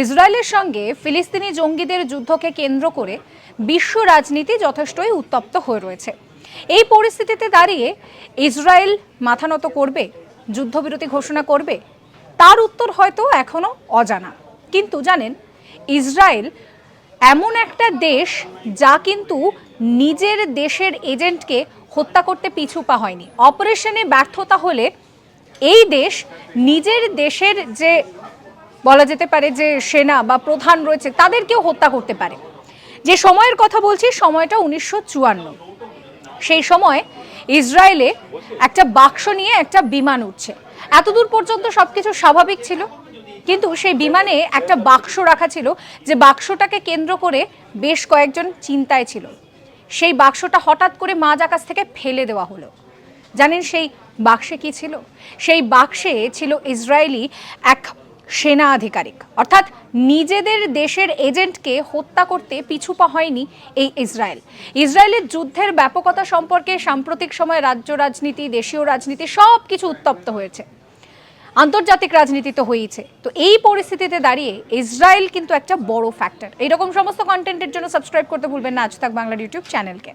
ইসরায়েলের সঙ্গে ফিলিস্তিনি জঙ্গিদের যুদ্ধকে কেন্দ্র করে বিশ্ব রাজনীতি যথেষ্টই উত্তপ্ত হয়ে রয়েছে। এই পরিস্থিতিতে দাঁড়িয়ে ইসরায়েল মাথা নত করবে, যুদ্ধবিরতি ঘোষণা করবে, তার উত্তর হয়তো এখনও অজানা। কিন্তু জানেন, ইসরায়েল এমন একটা দেশ যা কিন্তু নিজের দেশের এজেন্টকে হত্যা করতে পিছু পা হয়নি। অপারেশনে ব্যর্থতা হলে এই দেশ নিজের দেশের যে বলা যেতে পারে যে সেনা বা প্রধান রয়েছে, তাদেরকেও হত্যা করতে পারে। যে সময়ের কথা বলছি, সময়টা উনিশশো চুয়ান্ন। সেই সময় ইসরায়েলে একটা বাক্স নিয়ে একটা বিমান উঠছে। এতদূর পর্যন্ত সবকিছু স্বাভাবিক ছিল, কিন্তু সেই বিমানে একটা বাক্স রাখা ছিল, যে বাক্সটাকে কেন্দ্র করে বেশ কয়েকজন চিন্তায় ছিল। সেই বাক্সটা হঠাৎ করে মাঝ আকাশ থেকে ফেলে দেওয়া হলো। জানেন সেই বাক্সে কি ছিল? সেই বাক্সে ছিল ইসরায়েলি এক সেনা আধিকারিক। অর্থাৎ নিজেদের দেশের এজেন্টকে হত্যা করতে পিছুপা হয়নি এই ইসরায়েল। ইসরায়েলের যুদ্ধের ব্যাপকতা সম্পর্কে সাম্প্রতিক সময়ে রাজ্য রাজনীতি, দেশীয় রাজনীতি সব কিছু উত্তপ্ত হয়েছে। আন্তর্জাতিক রাজনীতি তো হয়েইছে। তো এই পরিস্থিতিতে দাঁড়িয়ে ইসরায়েল কিন্তু একটা বড় ফ্যাক্টর এইরকম সমস্ত কন্টেন্টের জন্য সাবস্ক্রাইব করতে ভুলবেন না। আজ তাক বাংলার ইউটিউব চ্যানেলকে